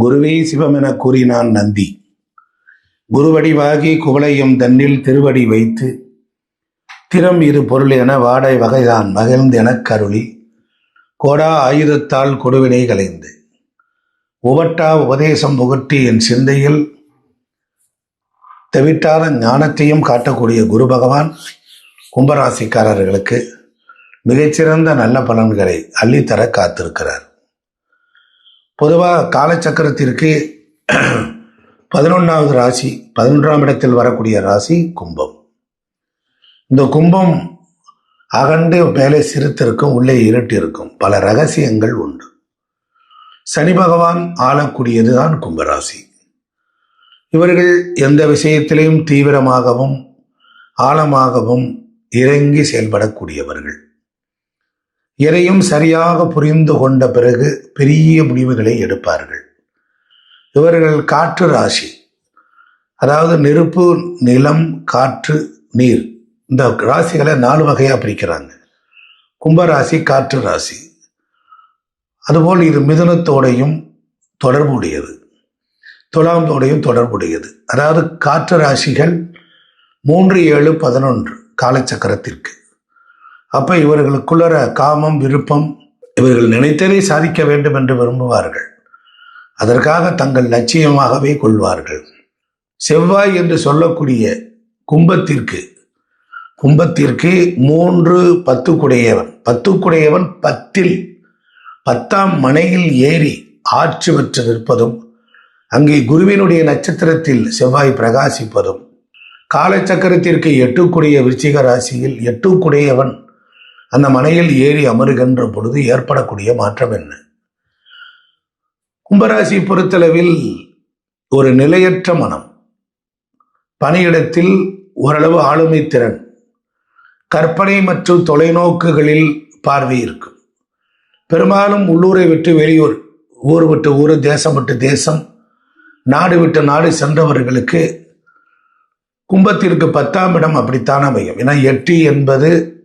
குருவே சிவம் என கூறினான் நந்தி. குருவடிவாகி குவளையும் தன்னில் திருவடி வைத்து திறம் இரு பொருள் என வாடை வகைதான் மகிழ்ந்து எனக் கருளி கோடா ஆயுதத்தால் கொடுவினை கலைந்து உவட்டா உபதேசம் புகட்டி என் சிந்தையில் தவிட்டார ஞானத்தையும் காட்டக்கூடிய குரு பகவான் கும்பராசிக்காரர்களுக்கு மிகச்சிறந்த நல்ல பலன்களை அள்ளித்தர காத்திருக்கிறார். பொதுவாக காலச்சக்கரத்திற்கு பதினொன்றாவது ராசி பதினொன்றாம் இடத்தில் வரக்கூடிய ராசி கும்பம். இந்த கும்பம் அகண்டு மேலே சிறுத்திருக்கும் உள்ளே இருட்டிருக்கும். பல ரகசியங்கள் உண்டு. சனி பகவான் ஆளக்கூடியதுதான் கும்பராசி. இவர்கள் எந்த விஷயத்திலையும் தீவிரமாகவும் ஆழமாகவும் இறங்கி செயல்படக்கூடியவர்கள். எதையும் சரியாக புரிந்து கொண்ட பிறகு பெரிய முடிவுகளை எடுப்பார்கள். இவர்கள் காற்று ராசி. அதாவது நெருப்பு நிலம் காற்று நீர். இந்த ராசிகளை நாலு வகையாக பிரிக்கிறாங்க. கும்பராசி காற்று ராசி. அதுபோல் இது மிதுனத்தோடையும் தொடர்புடையது. துலாம்தோடையும் தொடர்புடையது. அதாவது காற்று ராசிகள் மூன்று ஏழு பதினொன்று காலச்சக்கரத்திற்கு. அப்போ இவர்களுக்குள்ளற காமம் விருப்பம் இவர்கள் நினைத்ததை சாதிக்க வேண்டும் என்று விரும்புவார்கள். அதற்காக தங்கள் லட்சியமாகவே கொள்வார்கள். செவ்வாய் என்று சொல்லக்கூடிய கும்பத்திற்கு கும்பத்திற்கு மூன்று பத்து பத்துக்குடையவன் பத்துக்குடையவன் பத்தில் பத்தாம் மனையில் ஏறி ஆட்சி பெற்று நிற்பதும் அங்கே குருவினுடைய நட்சத்திரத்தில் செவ்வாய் பிரகாசிப்பதும் காலச்சக்கரத்திற்கு எட்டுக்குடைய விருச்சிக ராசியில் எட்டுக்குடையவன் அந்த மனையில் ஏறி அமருகின்ற பொழுது ஏற்படக்கூடிய மாற்றம் என்ன? கும்பராசி பொறுத்தளவில் ஒரு நிலையற்ற மனம். பணியிடத்தில் ஓரளவு ஆளுமை திறன். கற்பனை மற்றும் தொலைநோக்குகளில் பார்வை இருக்கும். பெரும்பாலும் உள்ளூரை விட்டு வெளியூர் ஊர் விட்டு ஊர் தேசம் விட்டு தேசம் நாடு விட்டு நாடு சென்றவர்களுக்கு கும்பத்திற்கு பத்தாம் இடம் அப்படித்தான் அமையும். ஏன்னா எட்டு என்பது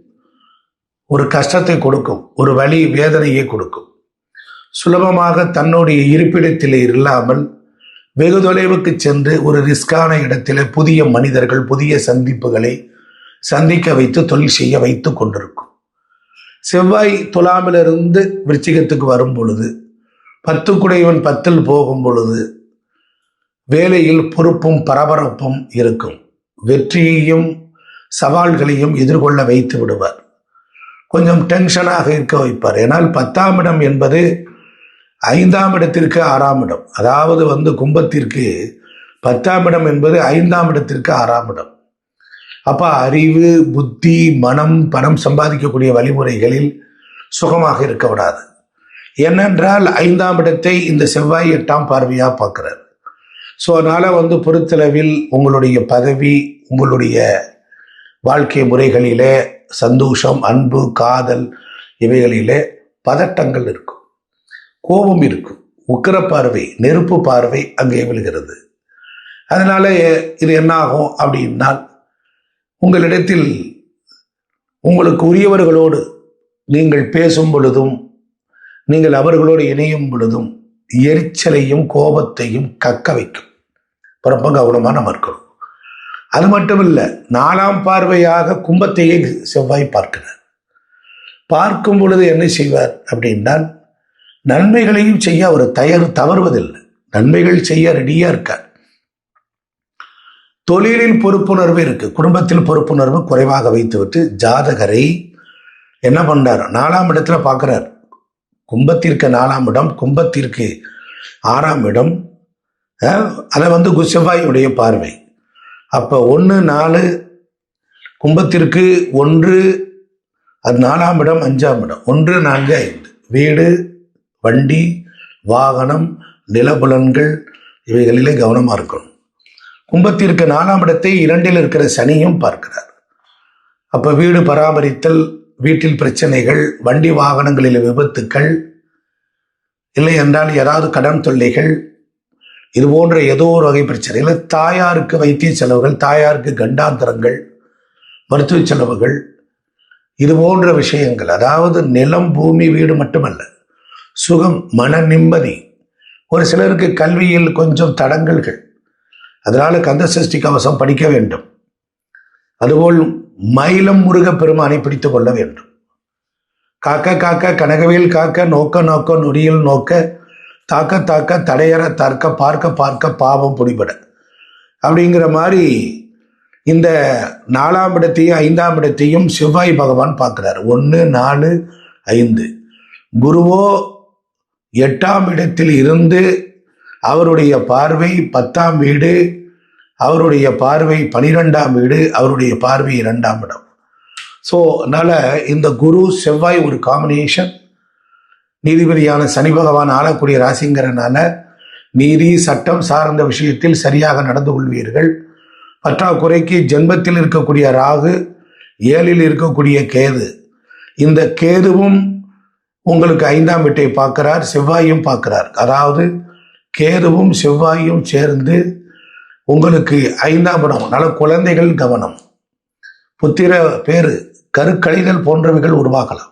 ஒரு கஷ்டத்தை கொடுக்கும் ஒரு வழி வேதனையை கொடுக்கும். சுலபமாக தன்னுடைய இருப்பிடத்தில் இல்லாமல் வெகு தொலைவுக்கு சென்று ஒரு ரிஸ்கான இடத்தில் புதிய மனிதர்கள் புதிய சந்திப்புகளை சந்திக்க வைத்து தொழில் செய்ய வைத்து கொண்டிருக்கும். செவ்வாய் துலாமிலிருந்து விருச்சிகத்துக்கு வரும் பொழுது பத்து குடையவன் பத்தில் போகும் பொழுது வேலையில் பொறுப்பும் பரபரப்பும் இருக்கும். வெற்றியையும் சவால்களையும் எதிர்கொள்ள வைத்து விடுவார். கொஞ்சம் டென்ஷனாக இருக்க வைப்பார். ஏன்னால் பத்தாம் இடம் என்பது ஐந்தாம் இடத்திற்கு ஆறாம் இடம். அதாவது வந்து கும்பத்திற்கு பத்தாம் இடம் என்பது ஐந்தாம் இடத்திற்கு ஆறாம் இடம். அப்போ அறிவு புத்தி மனம் பணம் சம்பாதிக்கக்கூடிய வழிமுறைகளில் சுகமாக இருக்க விடாது. ஏனென்றால் ஐந்தாம் இடத்தை இந்த செவ்வாய் எட்டாம் பார்வையாக பார்க்குறார். ஸோ அதனால் வந்து பொறுத்தளவில் உங்களுடைய பதவி உங்களுடைய வாழ்க்கை முறைகளிலே சந்தோஷம் அன்பு காதல் இவைகளிலே பதட்டங்கள் இருக்கும். கோபம் இருக்கும். உக்கிர பார்வை நெருப்பு பார்வை அங்கே விழுகிறது. அதனால இது என்னாகும் அப்படின்னால் உங்களிடத்தில் உங்களுக்கு உரியவர்களோடு நீங்கள் பேசும் பொழுதும் நீங்கள் அவர்களோடு இணையும் பொழுதும் எரிச்சலையும் கோபத்தையும் கக்க வைக்கும். ரொம்ப கவனமாக நம்ம இருக்கணும் அது மட்டும் இல்லை நாலாம் பார்வையாக கும்பத்தையே செவ்வாய் பார்க்கிறார். பார்க்கும் பொழுது என்ன செய்வார் அப்படின்னால் நன்மைகளையும் செய்ய அவர் தயார் தவறுவதில்லை. நன்மைகள் செய்ய ரெடியாக இருக்கார். தொழிலில் பொறுப்புணர்வு இருக்கு. குடும்பத்தில் பொறுப்புணர்வு குறைவாக வைத்துவிட்டு ஜாதகரை என்ன பண்ணார் நாலாம் இடத்துல பார்க்குறார். கும்பத்திற்கு நாலாம் இடம் கும்பத்திற்கு ஆறாம் இடம் அதை வந்து குசவாயுடைய பார்வை. அப்போ ஒன்று நாலு கும்பத்திற்கு ஒன்று அது நாலாம் இடம் அஞ்சாம் இடம். ஒன்று நான்கு ஐந்து. வீடு வண்டி வாகனம் நிலபுலன்கள் இவைகளிலே கவனமாக இருக்கணும். கும்பத்திற்கு நாலாம் இடத்தை இரண்டில் இருக்கிற சனியும் பார்க்கிறார். அப்போ வீடு பராமரித்தல் வீட்டில் பிரச்சனைகள் வண்டி வாகனங்களில் விபத்துக்கள் இல்லை என்றால் ஏதாவது கடன் தொல்லைகள் இது போன்ற ஏதோ ஒரு வகை பிரச்சனைகள் தாயாருக்கு வைத்திய செலவுகள் தாயாருக்கு கண்டாந்தரங்கள் மருத்துவ செலவுகள் இது போன்ற விஷயங்கள். அதாவது நிலம் பூமி வீடு மட்டுமல்ல சுகம் மன நிம்மதி. ஒரு சிலருக்கு கல்வியில் கொஞ்சம் தடங்கல்கள். அதனால கந்த சஷ்டி கவசம் படிக்க வேண்டும். அதுபோல் மயிலம் முருக பெருமானை பிடித்து கொள்ள வேண்டும். காக்க காக்க கனகவேல் காக்க நோக்க நோக்க நொடியில் நோக்க தாக்க தாக்க தடையற தற்க பார்க்க பார்க்க பாவம் பிடிபட. அப்படிங்கிற மாதிரி இந்த நாலாம் இடத்தையும் ஐந்தாம் இடத்தையும் செவ்வாய் பகவான் பார்க்கிறார். ஒன்று நாலு ஐந்து. குருவோ எட்டாம் இடத்தில் இருந்து அவருடைய பார்வை பத்தாம் வீடு அவருடைய பார்வை பனிரெண்டாம் வீடு அவருடைய பார்வை இரண்டாம் இடம். ஸோ அதனால் இந்த குரு செவ்வாய் ஒரு காம்பினேஷன் நீதிபதியான சனி பகவான் ஆளக்கூடிய ராசிங்கிறனால நீதி சட்டம் சார்ந்த விஷயத்தில் சரியாக நடந்து கொள்வீர்கள். பற்றாக்குறைக்கு ஜென்மத்தில் இருக்கக்கூடிய ராகு ஏழில் இருக்கக்கூடிய கேது. இந்த கேதுவும் உங்களுக்கு ஐந்தாம் வீட்டை பார்க்கிறார் செவ்வாயும் பார்க்கிறார். அதாவது கேதுவும் செவ்வாயும் சேர்ந்து உங்களுக்கு ஐந்தாம் இடம் நல்ல குழந்தைகள் கவனம். புத்திர பேரு கருக்கழிதல் போன்றவைகள் உருவாகலாம்.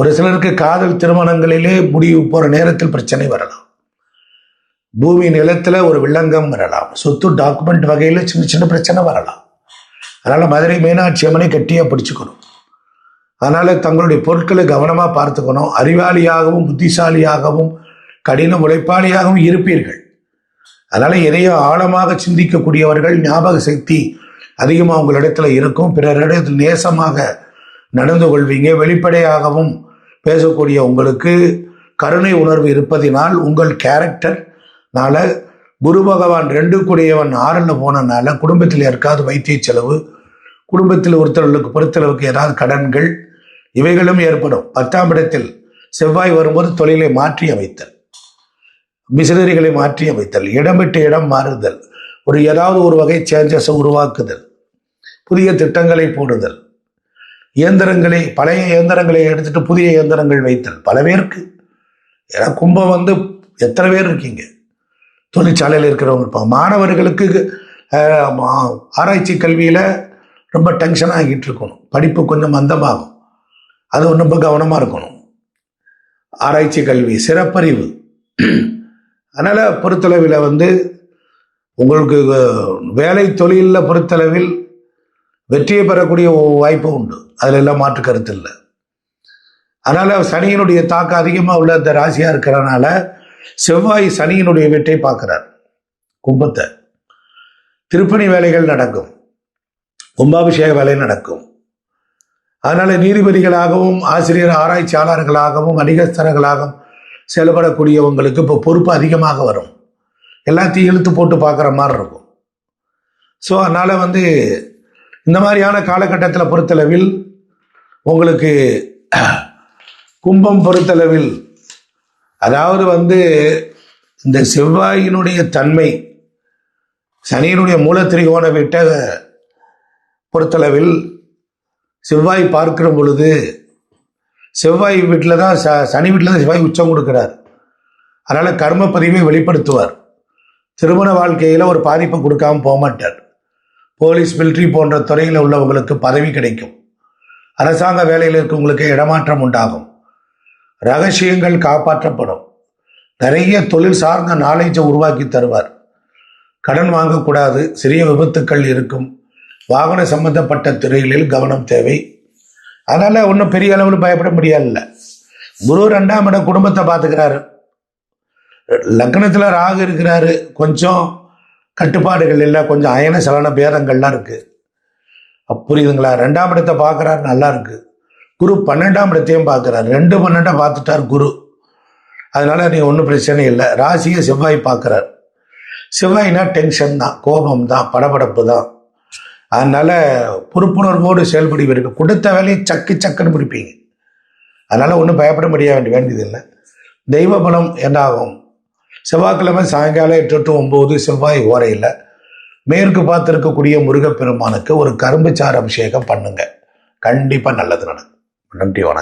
ஒரு சிலருக்கு காதல் திருமணங்களிலே முடிவு போகிற நேரத்தில் பிரச்சனை வரலாம். பூமி நிலத்தில் ஒரு வில்லங்கம் வரலாம். சொத்து டாக்குமெண்ட் வகையில் சின்ன சின்ன பிரச்சனை வரலாம். அதனால் மதுரை மீனாட்சி அம்மனை கட்டியாக பிடிச்சுக்கணும். அதனால் தங்களுடைய பொருட்களை கவனமாக பார்த்துக்கணும். அறிவாளியாகவும் புத்திசாலியாகவும் கடின உழைப்பாளியாகவும் இருப்பீர்கள். அதனால் எதையும் ஆழமாக சிந்திக்கக்கூடியவர்கள் ஞாபக சக்தி அதிகமாக உங்களிடத்தில் இருக்கும். பிறரிடத்தில் நேசமாக நடந்து கொள்வீங்க. வெளிப்படையாகவும் பேசக்கூடிய உங்களுக்கு கருணை உணர்வு இருப்பதினால் உங்கள் கேரக்டர்னால குரு பகவான் ரெண்டு கூடியவன் ஆறில் போனனால குடும்பத்தில் யாருக்காவது வைத்திய செலவு குடும்பத்தில் ஒருத்தர்களுக்கு பொறுத்தளவுக்கு ஏதாவது கடன்கள் இவைகளும் ஏற்படும். பத்தாம் இடத்தில் செவ்வாய் வரும்போது தொழிலை மாற்றி அமைத்தல் மிஷினரிகளை மாற்றி அமைத்தல் இடம் விட்டு இடம் மாறுதல் ஒரு ஏதாவது ஒரு வகை சேஞ்சஸை உருவாக்குதல் புதிய திட்டங்களை போடுதல் இயந்திரங்களை பழைய இயந்திரங்களை எடுத்துட்டு புதிய இயந்திரங்கள் வைத்தல். பல பேருக்கு. ஏன்னா கும்பம் வந்து எத்தனை பேர் இருக்கீங்க? தொழிற்சாலையில் இருக்கிறவங்க இருப்பாங்க. மாணவர்களுக்கு ஆராய்ச்சி கல்வியில் ரொம்ப டென்ஷன் ஆகிட்டு இருக்கணும். படிப்பு கொஞ்சம் மந்தமாகும். அது ரொம்ப கவனமாக இருக்கணும். ஆராய்ச்சி கல்வி சிறப்பறிவு. அதனால் பொறுத்தளவில் வந்து உங்களுக்கு வேலை தொழிலில் பொறுத்தளவில் வெற்றியை பெறக்கூடிய வாய்ப்பு உண்டு. அதில் எல்லாம் மாற்று கருத்து இல்லை. அதனால் சனியினுடைய தாக்கம் அதிகமாக உள்ள இந்த ராசியாக இருக்கிறனால செவ்வாய் சனியினுடைய வீட்டை பார்க்குறார். கும்பத்தை. திருப்பணி வேலைகள் நடக்கும். கும்பாபிஷேக வேலை நடக்கும். அதனால் நீதிபதிகளாகவும் ஆசிரியர் ஆராய்ச்சியாளர்களாகவும் வணிகஸ்தர்களாகவும் செயல்படக்கூடியவங்களுக்கு இப்போ பொறுப்பு அதிகமாக வரும். எல்லாத்தையும் இழுத்து போட்டு பார்க்குற மாதிரி இருக்கும். ஸோ அதனால் வந்து இந்த மாதிரியான காலகட்டத்தில் பொறுத்தளவில் உங்களுக்கு கும்பம் பொறுத்தளவில் அதாவது வந்து இந்த செவ்வாயினுடைய தன்மை சனியினுடைய மூலத்திரிகோண வீட்டை பொறுத்தளவில் செவ்வாய் பார்க்கிற பொழுது செவ்வாய் வீட்டில் தான் ச சனி வீட்டில் தான் செவ்வாய் உச்சம் கொடுக்குறார். அதனால் கர்ம பதிவை வெளிப்படுத்துவார். திருமண வாழ்க்கையில் ஒரு பாதிப்பை கொடுக்காம போக மாட்டார் போலீஸ் மிலிட்ரி போன்ற துறையில் உள்ளவங்களுக்கு பதவி கிடைக்கும். அரசாங்க வேலையில் இருக்கவங்களுக்கு இடமாற்றம் உண்டாகும். ரகசியங்கள் காப்பாற்றப்படும். நிறைய தொழில் சார்ந்த நாலேஜை உருவாக்கி தருவார். கடன் வாங்கக்கூடாது சிறிய விபத்துக்கள் இருக்கும். வாகன சம்பந்தப்பட்ட துறைகளில் கவனம் தேவை. அதனால் ஒன்றும் பெரிய அளவில் பயப்பட முடியாதுல்ல. குரு ரெண்டாம் இடம் குடும்பத்தை பார்த்துக்கிறாரு. லக்னத்தில் ராகு இருக்கிறாரு. கொஞ்சம் கட்டுப்பாடுகள் இல்லை கொஞ்சம் அயன சலன பேதங்கள்லாம் இருக்குது புரியுதுங்களா? ரெண்டாம் இடத்தை பார்க்குறாரு நல்லா இருக்கு. குரு பன்னெண்டாம் இடத்தையும் பார்க்குறாரு. ரெண்டு பன்னெண்டாக பார்த்துட்டார் குரு. அதனால் நீ ஒன்றும் பிரச்சனை இல்லை. ராசியை செவ்வாய் பார்க்குறார். செவ்வாய்னா டென்ஷன் தான் கோபம் தான் படபடப்பு தான். அதனால் பொறுப்புணர்வோடு செயல்படுவீர்கள். கொடுத்த வேலையை சக்கு சக்குன்னு பிடிப்பீங்க அதனால் ஒன்றும் பயப்பட முடிய வேண்டிய வேண்டியதில்லை தெய்வ பலம் என்னாகும்? செவ்வாய்க்கிழமை சாயங்காலம் எட்டு டு ஒம்பது செவ்வாய் ஓரையில் மேற்கு பார்த்துருக்கக்கூடிய முருகப்பெருமானுக்கு ஒரு கரும்பு அபிஷேகம் பண்ணுங்க. கண்டிப்பாக நல்லது நடக்கும். நன்றி வணக்கம்.